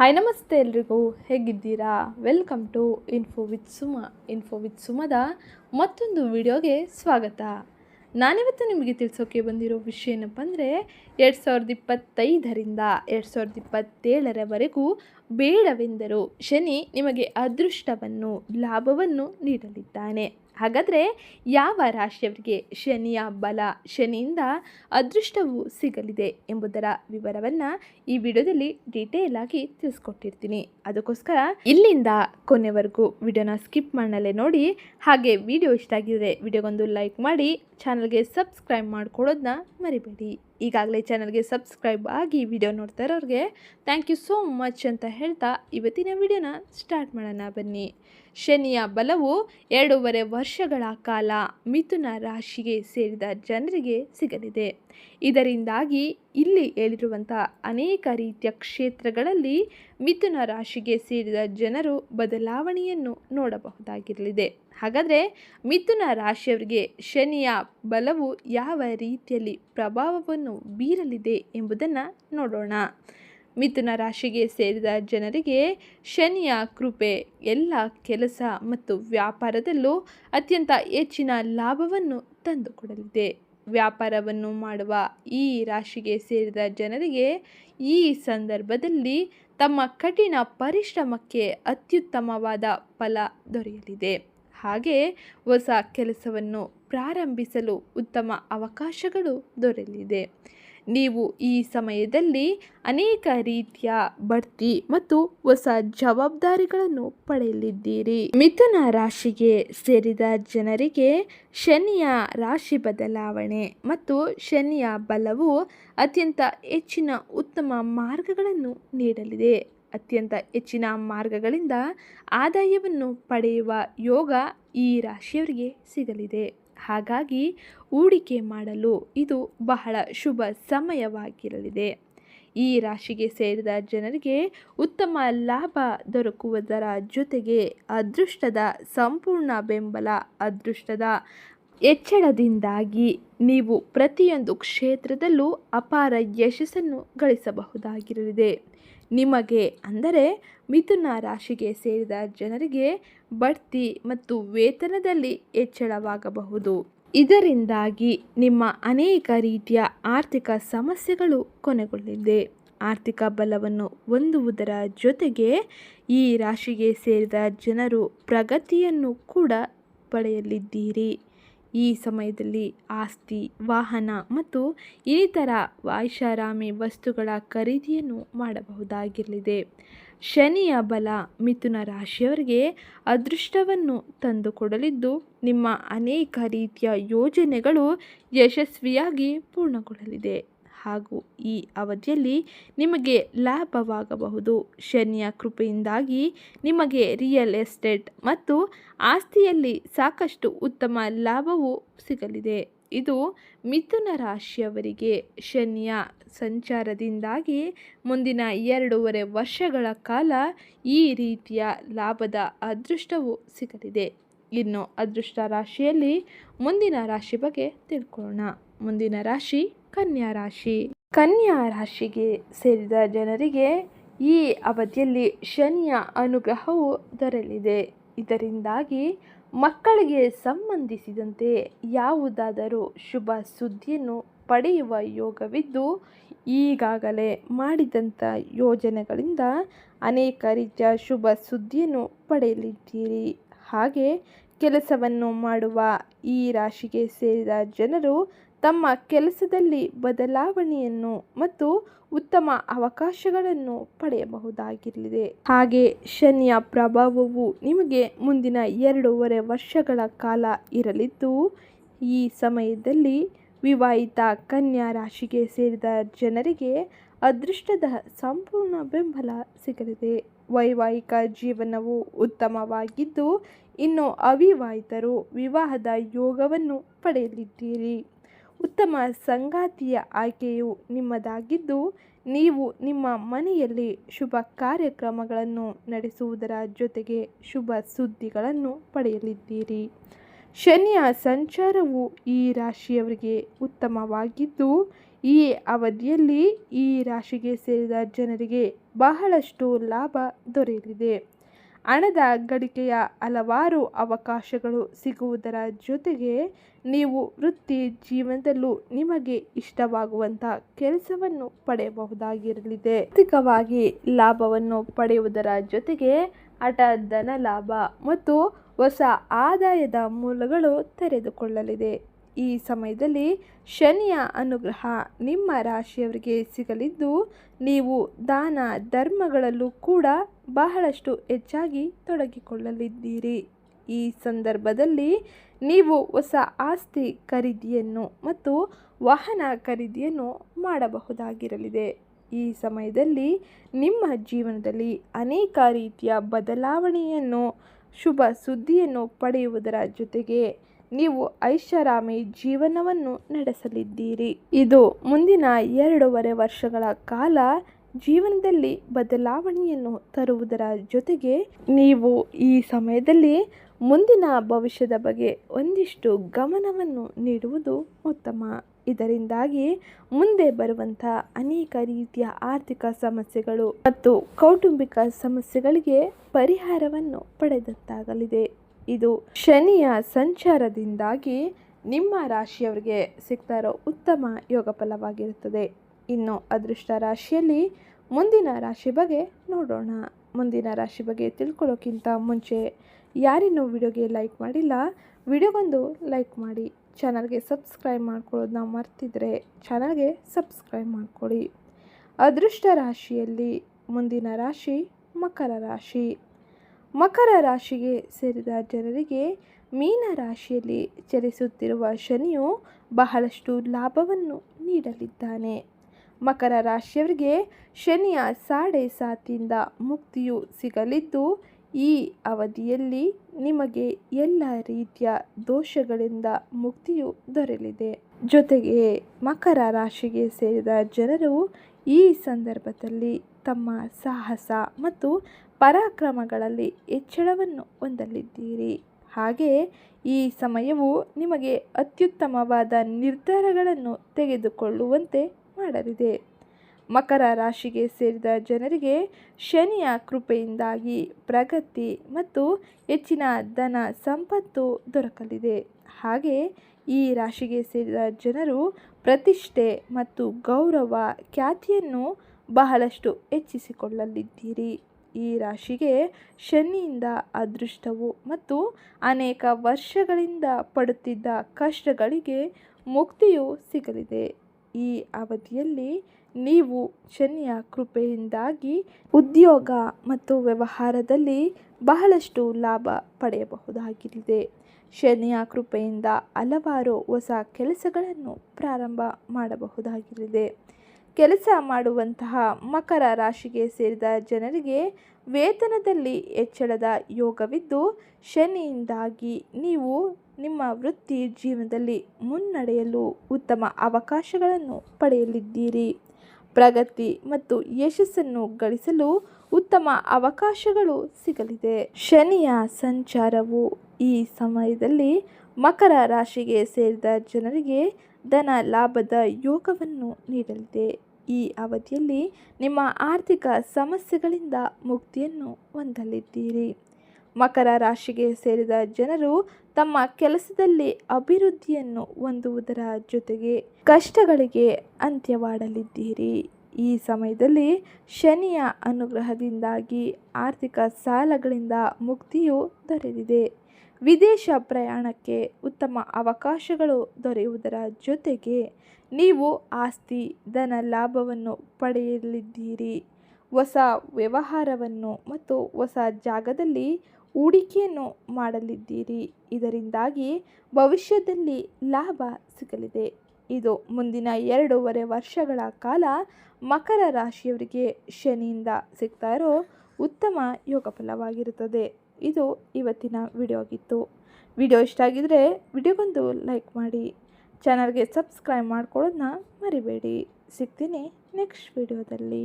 Hi ನಮಸ್ತೆ ಎಲ್ರಿಗೂ, ಹೇಗಿದ್ದೀರಾ? Welcome to info with Suma info with ಸುಮದ ಮತ್ತೊಂದು ವಿಡಿಯೋಗೆ ಸ್ವಾಗತ. ನಾನಿವತ್ತು ನಿಮಗೆ ತಿಳಿಸೋಕೆ ಬಂದಿರೋ ವಿಷಯ ಏನಪ್ಪ ಅಂದರೆ ಎರಡು ಸಾವಿರದ ಇಪ್ಪತ್ತೈದರಿಂದ ಎರಡು ಸಾವಿರದ ಇಪ್ಪತ್ತೇಳರವರೆಗೂ ಬೇಡವೆಂದರೂ ಶನಿ ನಿಮಗೆ ಅದೃಷ್ಟವನ್ನು, ಲಾಭವನ್ನು ನೀಡಲಿದ್ದಾನೆ. ಹಾಗಾದರೆ ಯಾವ ರಾಶಿಯವರಿಗೆ ಶನಿಯ ಬಲ, ಶನಿಯಿಂದ ಅದೃಷ್ಟವು ಸಿಗಲಿದೆ ಎಂಬುದರ ವಿವರವನ್ನು ಈ ವಿಡಿಯೋದಲ್ಲಿ ಡೀಟೇಲ್ ಆಗಿ ತಿಳಿಸ್ಕೊಟ್ಟಿರ್ತೀನಿ. ಅದಕ್ಕೋಸ್ಕರ ಇಲ್ಲಿಂದ ಕೊನೆವರೆಗೂ ವಿಡಿಯೋನ ಸ್ಕಿಪ್ ಮಾಡಲೇ ನೋಡಿ. ಹಾಗೆ ವಿಡಿಯೋ ಇಷ್ಟ ಆಗಿದ್ರೆ ವಿಡಿಯೋಗೊಂದು ಲೈಕ್ ಮಾಡಿ ಚಾನಲ್ಗೆ ಸಬ್ಸ್ಕ್ರೈಬ್ ಮಾಡ್ಕೊಳ್ಳೋದನ್ನ ಮರಿಬೇಡಿ. ಈಗಾಗಲೇ ಚಾನಲ್ಗೆ ಸಬ್ಸ್ಕ್ರೈಬ್ ಆಗಿ ವಿಡಿಯೋ ನೋಡ್ತಾ ಇರೋರಿಗೆ ಥ್ಯಾಂಕ್ ಯು ಸೋ ಮಚ್ ಅಂತ ಹೇಳ್ತಾ ಇವತ್ತಿನ ವಿಡಿಯೋನ ಸ್ಟಾರ್ಟ್ ಮಾಡೋಣ ಬನ್ನಿ. ಶನಿಯ ಬಲವು ಎರಡೂವರೆ ವರ್ಷಗಳ ಕಾಲ ಮಿಥುನ ರಾಶಿಗೆ ಸೇರಿದ ಜನರಿಗೆ ಸಿಗಲಿದೆ. ಇದರಿಂದಾಗಿ ಇಲ್ಲಿ ಹೇಳಿರುವಂಥ ಅನೇಕ ರೀತಿಯ ಕ್ಷೇತ್ರಗಳಲ್ಲಿ ಮಿಥುನ ರಾಶಿಗೆ ಸೇರಿದ ಜನರು ಬದಲಾವಣೆಯನ್ನು ನೋಡಬಹುದಾಗಿರಲಿದೆ. ಹಾಗಾದರೆ ಮಿಥುನ ರಾಶಿಯವರಿಗೆ ಶನಿಯ ಬಲವು ಯಾವ ರೀತಿಯಲ್ಲಿ ಪ್ರಭಾವವನ್ನು ಬೀರಲಿದೆ ಎಂಬುದನ್ನು ನೋಡೋಣ. ಮಿಥುನ ರಾಶಿಗೆ ಸೇರಿದ ಜನರಿಗೆ ಶನಿಯ ಕೃಪೆ, ಎಲ್ಲ ಕೆಲಸ ಮತ್ತು ವ್ಯಾಪಾರದಲ್ಲೂ ಅತ್ಯಂತ ಹೆಚ್ಚಿನ ಲಾಭವನ್ನು ತಂದುಕೊಡಲಿದೆ. ವ್ಯಾಪಾರವನ್ನು ಮಾಡುವ ಈ ರಾಶಿಗೆ ಸೇರಿದ ಜನರಿಗೆ ಈ ಸಂದರ್ಭದಲ್ಲಿ ತಮ್ಮ ಕಠಿಣ ಪರಿಶ್ರಮಕ್ಕೆ ಅತ್ಯುತ್ತಮವಾದ ಫಲ ದೊರೆಯಲಿದೆ. ಹಾಗೆ ಹೊಸ ಕೆಲಸವನ್ನು ಪ್ರಾರಂಭಿಸಲು ಉತ್ತಮ ಅವಕಾಶಗಳು ದೊರೆಯಲಿದೆ. ನೀವು ಈ ಸಮಯದಲ್ಲಿ ಅನೇಕ ರೀತಿಯ ಬಡ್ತಿ ಮತ್ತು ಹೊಸ ಜವಾಬ್ದಾರಿಗಳನ್ನು ಪಡೆಯಲಿದ್ದೀರಿ. ಮಿಥುನ ರಾಶಿಗೆ ಸೇರಿದ ಜನರಿಗೆ ಶನಿಯ ರಾಶಿ ಬದಲಾವಣೆ ಮತ್ತು ಶನಿಯ ಬಲವು ಅತ್ಯಂತ ಹೆಚ್ಚಿನ ಉತ್ತಮ ಮಾರ್ಗಗಳನ್ನು ನೀಡಲಿದೆ. ಅತ್ಯಂತ ಹೆಚ್ಚಿನ ಮಾರ್ಗಗಳಿಂದ ಆದಾಯವನ್ನು ಪಡೆಯುವ ಯೋಗ ಈ ರಾಶಿಯವರಿಗೆ ಸಿಗಲಿದೆ. ಹಾಗಾಗಿ ಹೂಡಿಕೆ ಮಾಡಲು ಇದು ಬಹಳ ಶುಭ ಸಮಯವಾಗಿರಲಿದೆ. ಈ ರಾಶಿಗೆ ಸೇರಿದ ಜನರಿಗೆ ಉತ್ತಮ ಲಾಭ ದೊರಕುವುದರ ಜೊತೆಗೆ ಅದೃಷ್ಟದ ಸಂಪೂರ್ಣ ಬೆಂಬಲ, ಅದೃಷ್ಟದ ಹೆಚ್ಚಳದಿಂದಾಗಿ ನೀವು ಪ್ರತಿಯೊಂದು ಕ್ಷೇತ್ರದಲ್ಲೂ ಅಪಾರ ಯಶಸ್ಸನ್ನು ಗಳಿಸಬಹುದಾಗಿರಲಿದೆ. ನಿಮಗೆ ಅಂದರೆ ಮಿಥುನ ರಾಶಿಗೆ ಸೇರಿದ ಜನರಿಗೆ ಬಡ್ತಿ ಮತ್ತು ವೇತನದಲ್ಲಿ ಹೆಚ್ಚಳವಾಗಬಹುದು ಇದರಿಂದಾಗಿ ನಿಮ್ಮ ಅನೇಕ ರೀತಿಯ ಆರ್ಥಿಕ ಸಮಸ್ಯೆಗಳು ಕೊನೆಗೊಳ್ಳಲಿದೆ. ಆರ್ಥಿಕ ಬಲವನ್ನು ಹೊಂದುವುದರ ಜೊತೆಗೆ ಈ ರಾಶಿಗೆ ಸೇರಿದ ಜನರು ಪ್ರಗತಿಯನ್ನು ಕೂಡ ಪಡೆಯಲಿದ್ದೀರಿ. ಈ ಸಮಯದಲ್ಲಿ ಆಸ್ತಿ, ವಾಹನ ಮತ್ತು ಇನ್ನಿತರ ವಾಯ್ಷಾರಾಮಿ ವಸ್ತುಗಳ ಖರೀದಿಯನ್ನು ಮಾಡಬಹುದಾಗಿರಲಿದೆ. ಶನಿಯ ಬಲ ಮಿಥುನ ರಾಶಿಯವರಿಗೆ ಅದೃಷ್ಟವನ್ನು ತಂದುಕೊಡಲಿದ್ದು, ನಿಮ್ಮ ಅನೇಕ ರೀತಿಯ ಯೋಜನೆಗಳು ಯಶಸ್ವಿಯಾಗಿ ಪೂರ್ಣಗೊಳ್ಳಲಿದೆ. ಹಾಗೂ ಈ ಅವಧಿಯಲ್ಲಿ ನಿಮಗೆ ಲಾಭವಾಗಬಹುದು. ಶನಿಯ ಕೃಪೆಯಿಂದಾಗಿ ನಿಮಗೆ ರಿಯಲ್ ಎಸ್ಟೇಟ್ ಮತ್ತು ಆಸ್ತಿಯಲ್ಲಿ ಸಾಕಷ್ಟು ಉತ್ತಮ ಲಾಭವು ಸಿಗಲಿದೆ. ಇದು ಮಿಥುನ ರಾಶಿಯವರಿಗೆ ಶನಿಯ ಸಂಚಾರದಿಂದಾಗಿ ಮುಂದಿನ ಎರಡೂವರೆ ವರ್ಷಗಳ ಕಾಲ ಈ ರೀತಿಯ ಲಾಭದ ಅದೃಷ್ಟವು ಸಿಗಲಿದೆ. ಇನ್ನು ಅದೃಷ್ಟ ರಾಶಿಯಲ್ಲಿ ಮುಂದಿನ ರಾಶಿ ಬಗ್ಗೆ ತಿಳ್ಕೊಳ್ಳೋಣ. ಮುಂದಿನ ರಾಶಿ ಕನ್ಯಾ ರಾಶಿ. ಕನ್ಯಾ ರಾಶಿಗೆ ಸೇರಿದ ಜನರಿಗೆ ಈ ಅವಧಿಯಲ್ಲಿ ಶನಿಯ ಅನುಗ್ರಹವು ದೊರಲಿದೆ ಇದರಿಂದಾಗಿ ಮಕ್ಕಳಿಗೆ ಸಂಬಂಧಿಸಿದಂತೆ ಯಾವುದಾದರೂ ಶುಭ ಸುದ್ದಿಯನ್ನು ಪಡೆಯುವ ಯೋಗವಿದ್ದು, ಈಗಾಗಲೇ ಮಾಡಿದಂಥ ಯೋಜನೆಗಳಿಂದ ಅನೇಕ ರೀತಿಯ ಶುಭ ಸುದ್ದಿಯನ್ನು ಪಡೆಯಲಿದ್ದೀರಿ. ಹಾಗೆ ಕೆಲಸವನ್ನು ಮಾಡುವ ಈ ರಾಶಿಗೆ ಸೇರಿದ ಜನರು ತಮ್ಮ ಕೆಲಸದಲ್ಲಿ ಬದಲಾವಣೆಯನ್ನು ಮತ್ತು ಉತ್ತಮ ಅವಕಾಶಗಳನ್ನು ಪಡೆಯಬಹುದಾಗಿರಲಿದೆ. ಹಾಗೆ ಶನಿಯ ಪ್ರಭಾವವು ನಿಮಗೆ ಮುಂದಿನ ಎರಡೂವರೆ ವರ್ಷಗಳ ಕಾಲ ಇರಲಿದ್ದು, ಈ ಸಮಯದಲ್ಲಿ ವಿವಾಹಿತ ಕನ್ಯಾ ರಾಶಿಗೆ ಸೇರಿದ ಜನರಿಗೆ ಅದೃಷ್ಟದ ಸಂಪೂರ್ಣ ಬೆಂಬಲ ಸಿಗಲಿದೆ. ವೈವಾಹಿಕ ಜೀವನವು ಉತ್ತಮವಾಗಿದ್ದು, ಇನ್ನು ಅವಿವಾಹಿತರು ವಿವಾಹದ ಯೋಗವನ್ನು ಪಡೆಯಲಿದ್ದೀರಿ. ಉತ್ತಮ ಸಂಗಾತಿಯ ಆಯ್ಕೆಯು ನಿಮ್ಮದಾಗಿದ್ದು, ನೀವು ನಿಮ್ಮ ಮನೆಯಲ್ಲಿ ಶುಭ ಕಾರ್ಯಕ್ರಮಗಳನ್ನು ನಡೆಸುವುದರ ಜೊತೆಗೆ ಶುಭ ಸುದ್ದಿಗಳನ್ನು ಪಡೆಯಲಿದ್ದೀರಿ. ಶನಿಯ ಸಂಚಾರವು ಈ ರಾಶಿಯವರಿಗೆ ಉತ್ತಮವಾಗಿದ್ದು, ಈ ಅವಧಿಯಲ್ಲಿ ಈ ರಾಶಿಗೆ ಸೇರಿದ ಜನರಿಗೆ ಬಹಳಷ್ಟು ಲಾಭ ದೊರೆಯಲಿದೆ. ಹಣದ ಗಳಿಕೆಯ ಹಲವಾರು ಅವಕಾಶಗಳು ಸಿಗುವುದರ ಜೊತೆಗೆ ನೀವು ವೃತ್ತಿ ಜೀವನದಲ್ಲೂ ನಿಮಗೆ ಇಷ್ಟವಾಗುವಂಥ ಕೆಲಸವನ್ನು ಪಡೆಯಬಹುದಾಗಿರಲಿದೆ. ಆರ್ಥಿಕವಾಗಿ ಲಾಭವನ್ನು ಪಡೆಯುವುದರ ಜೊತೆಗೆ ಹಠ ಧನ ಲಾಭ ಮತ್ತು ಹೊಸ ಆದಾಯದ ಮೂಲಗಳು ತೆರೆದುಕೊಳ್ಳಲಿದೆ. ಈ ಸಮಯದಲ್ಲಿ ಶನಿಯ ಅನುಗ್ರಹ ನಿಮ್ಮ ರಾಶಿಯವರಿಗೆ ಸಿಗಲಿದ್ದು, ನೀವು ದಾನ ಧರ್ಮಗಳಲ್ಲೂ ಕೂಡ ಬಹಳಷ್ಟು ಹೆಚ್ಚಾಗಿ ತೊಡಗಿಕೊಳ್ಳಲಿದ್ದೀರಿ. ಈ ಸಂದರ್ಭದಲ್ಲಿ ನೀವು ಹೊಸ ಆಸ್ತಿ ಖರೀದಿಯನ್ನು ಮತ್ತು ವಾಹನ ಖರೀದಿಯನ್ನು ಮಾಡಬಹುದಾಗಿರಲಿದೆ. ಈ ಸಮಯದಲ್ಲಿ ನಿಮ್ಮ ಜೀವನದಲ್ಲಿ ಅನೇಕ ರೀತಿಯ ಬದಲಾವಣೆಯನ್ನು, ಶುಭ ಸುದ್ದಿಯನ್ನು ಪಡೆಯುವುದರ ಜೊತೆಗೆ ನೀವು ಐಷಾರಾಮಿ ಜೀವನವನ್ನು ನಡೆಸಲಿದ್ದೀರಿ. ಇದು ಮುಂದಿನ ಎರಡೂವರೆ ವರ್ಷಗಳ ಕಾಲ ಜೀವನದಲ್ಲಿ ಬದಲಾವಣೆಯನ್ನು ತರುವುದರ ಜೊತೆಗೆ ನೀವು ಈ ಸಮಯದಲ್ಲಿ ಮುಂದಿನ ಭವಿಷ್ಯದ ಬಗ್ಗೆ ಒಂದಿಷ್ಟು ಗಮನವನ್ನು ನೀಡುವುದು ಉತ್ತಮ. ಇದರಿಂದಾಗಿ ಮುಂದೆ ಬರುವಂಥ ಅನೇಕ ರೀತಿಯ ಆರ್ಥಿಕ ಸಮಸ್ಯೆಗಳು ಮತ್ತು ಕೌಟುಂಬಿಕ ಸಮಸ್ಯೆಗಳಿಗೆ ಪರಿಹಾರವನ್ನು ಪಡೆದಂತಾಗಲಿದೆ. ಇದು ಶನಿಯ ಸಂಚಾರದಿಂದಾಗಿ ನಿಮ್ಮ ರಾಶಿಯವರಿಗೆ ಸಿಗ್ತಾ ಇರೋ ಉತ್ತಮ ಯೋಗ ಫಲವಾಗಿರುತ್ತದೆ. ಇನ್ನು ಅದೃಷ್ಟ ರಾಶಿಯಲ್ಲಿ ಮುಂದಿನ ರಾಶಿ ಬಗ್ಗೆ ನೋಡೋಣ. ಮುಂದಿನ ರಾಶಿ ಬಗ್ಗೆ ತಿಳ್ಕೊಳ್ಳೋಕ್ಕಿಂತ ಮುಂಚೆ ಯಾರಿನ್ನೂ ವಿಡಿಯೋಗೆ ಲೈಕ್ ಮಾಡಿಲ್ಲ, ವಿಡಿಯೋಗೊಂದು ಲೈಕ್ ಮಾಡಿ. ಚಾನಲ್ಗೆ ಸಬ್ಸ್ಕ್ರೈಬ್ ಮಾಡ್ಕೊಳ್ಳೋದನ್ನ ಮರ್ತಿದ್ರೆ ಚಾನಲ್ಗೆ ಸಬ್ಸ್ಕ್ರೈಬ್ ಮಾಡ್ಕೊಳ್ಳಿ. ಅದೃಷ್ಟ ರಾಶಿಯಲ್ಲಿ ಮುಂದಿನ ರಾಶಿ ಮಕರ ರಾಶಿ. ಮಕರ ರಾಶಿಗೆ ಸೇರಿದ ಜನರಿಗೆ ಮೀನ ರಾಶಿಯಲ್ಲಿ ಚಲಿಸುತ್ತಿರುವ ಶನಿಯು ಬಹಳಷ್ಟು ಲಾಭವನ್ನು ನೀಡಲಿದ್ದಾನೆ. ಮಕರ ರಾಶಿಯವರಿಗೆ ಶನಿಯ ಸಾಡೆ ಸಾತಿಯಿಂದ ಮುಕ್ತಿಯು ಸಿಗಲಿದ್ದು, ಈ ಅವಧಿಯಲ್ಲಿ ನಿಮಗೆ ಎಲ್ಲ ರೀತಿಯ ದೋಷಗಳಿಂದ ಮುಕ್ತಿಯು ದೊರೆಯಲಿದೆ. ಜೊತೆಗೆ ಮಕರ ರಾಶಿಗೆ ಸೇರಿದ ಜನರು ಈ ಸಂದರ್ಭದಲ್ಲಿ ತಮ್ಮ ಸಾಹಸ ಮತ್ತು ಪರಾಕ್ರಮಗಳಲ್ಲಿ ಹೆಚ್ಚಳವನ್ನು ಹೊಂದಲಿದ್ದೀರಿ. ಹಾಗೆ ಈ ಸಮಯವು ನಿಮಗೆ ಅತ್ಯುತ್ತಮವಾದ ನಿರ್ಧಾರಗಳನ್ನು ತೆಗೆದುಕೊಳ್ಳುವಂತೆ ಮಾಡಲಿದೆ. ಮಕರ ರಾಶಿಗೆ ಸೇರಿದ ಜನರಿಗೆ ಶನಿಯ ಕೃಪೆಯಿಂದಾಗಿ ಪ್ರಗತಿ ಮತ್ತು ಹೆಚ್ಚಿನ ಧನ ಸಂಪತ್ತು ದೊರಕಲಿದೆ. ಹಾಗೆ ಈ ರಾಶಿಗೆ ಸೇರಿದ ಜನರು ಪ್ರತಿಷ್ಠೆ ಮತ್ತು ಗೌರವ ಖ್ಯಾತಿಯನ್ನು ಬಹಳಷ್ಟು ಹೆಚ್ಚಿಸಿಕೊಳ್ಳಲಿದ್ದೀರಿ. ಈ ರಾಶಿಗೆ ಶನಿಯಿಂದ ಅದೃಷ್ಟವು ಮತ್ತು ಅನೇಕ ವರ್ಷಗಳಿಂದ ಪಡುತ್ತಿದ್ದ ಕಷ್ಟಗಳಿಗೆ ಮುಕ್ತಿಯು ಸಿಗಲಿದೆ. ಈ ಅವಧಿಯಲ್ಲಿ ನೀವು ಶನಿಯ ಕೃಪೆಯಿಂದಾಗಿ ಉದ್ಯೋಗ ಮತ್ತು ವ್ಯವಹಾರದಲ್ಲಿ ಬಹಳಷ್ಟು ಲಾಭ ಪಡೆಯಬಹುದಾಗಿದೆ. ಶನಿಯ ಕೃಪೆಯಿಂದ ಹಲವಾರು ಹೊಸ ಕೆಲಸಗಳನ್ನು ಪ್ರಾರಂಭ ಮಾಡಬಹುದಾಗಿದೆ. ಕೆಲಸ ಮಾಡುವಂತಹ ಮಕರ ರಾಶಿಗೆ ಸೇರಿದ ಜನರಿಗೆ ವೇತನದಲ್ಲಿ ಹೆಚ್ಚಳದ ಯೋಗವಿದ್ದು, ಶನಿಯಿಂದಾಗಿ ನೀವು ನಿಮ್ಮ ವೃತ್ತಿ ಜೀವನದಲ್ಲಿ ಮುನ್ನಡೆಯಲು ಉತ್ತಮ ಅವಕಾಶಗಳನ್ನು ಪಡೆಯಲಿದ್ದೀರಿ. ಪ್ರಗತಿ ಮತ್ತು ಯಶಸ್ಸನ್ನು ಗಳಿಸಲು ಉತ್ತಮ ಅವಕಾಶಗಳು ಸಿಗಲಿದೆ. ಶನಿಯ ಸಂಚಾರವು ಈ ಸಮಯದಲ್ಲಿ ಮಕರ ರಾಶಿಗೆ ಸೇರಿದ ಜನರಿಗೆ ಧನ ಲಾಭದ ಯೋಗವನ್ನು ನೀಡಲಿದೆ. ಈ ಅವಧಿಯಲ್ಲಿ ನಿಮ್ಮ ಆರ್ಥಿಕ ಸಮಸ್ಯೆಗಳಿಂದ ಮುಕ್ತಿಯನ್ನು ಹೊಂದಲಿದ್ದೀರಿ. ಮಕರ ರಾಶಿಗೆ ಸೇರಿದ ಜನರು ತಮ್ಮ ಕೆಲಸದಲ್ಲಿ ಅಭಿವೃದ್ಧಿಯನ್ನು ಹೊಂದುವುದರ ಜೊತೆಗೆ ಕಷ್ಟಗಳಿಗೆ ಅಂತ್ಯವಾಡಲಿದ್ದೀರಿ. ಈ ಸಮಯದಲ್ಲಿ ಶನಿಯ ಅನುಗ್ರಹದಿಂದಾಗಿ ಆರ್ಥಿಕ ಸಾಲಗಳಿಂದ ಮುಕ್ತಿಯು ದೊರೆತಿದೆ. ವಿದೇಶ ಪ್ರಯಾಣಕ್ಕೆ ಉತ್ತಮ ಅವಕಾಶಗಳು ದೊರೆಯುವುದರ ಜೊತೆಗೆ ನೀವು ಆಸ್ತಿ, ಧನ ಲಾಭವನ್ನು ಪಡೆಯಲಿದ್ದೀರಿ. ಹೊಸ ವ್ಯವಹಾರವನ್ನು ಮತ್ತು ಹೊಸ ಜಾಗದಲ್ಲಿ ಹೂಡಿಕೆಯನ್ನು ಮಾಡಲಿದ್ದೀರಿ. ಇದರಿಂದಾಗಿ ಭವಿಷ್ಯದಲ್ಲಿ ಲಾಭ ಸಿಗಲಿದೆ. ಇದು ಮುಂದಿನ ಎರಡೂವರೆ ವರ್ಷಗಳ ಕಾಲ ಮಕರ ರಾಶಿಯವರಿಗೆ ಶನಿಯಿಂದ ಸಿಗ್ತಾ ಇರೋ ಉತ್ತಮ ಯೋಗ ಫಲವಾಗಿರುತ್ತದೆ ಇದು ಇವತ್ತಿನ ವಿಡಿಯೋ ಆಗಿತ್ತು. ವಿಡಿಯೋ ಇಷ್ಟ ಆಗಿದ್ದರೆ ವಿಡಿಯೋಗೊಂದು ಲೈಕ್ ಮಾಡಿ ಚಾನಲ್ಗೆ ಸಬ್ಸ್ಕ್ರೈಬ್ ಮಾಡ್ಕೊಳ್ಳೋದನ್ನ ಮರಿಬೇಡಿ. ಸಿಗ್ತೀನಿ ನೆಕ್ಸ್ಟ್ ವಿಡಿಯೋದಲ್ಲಿ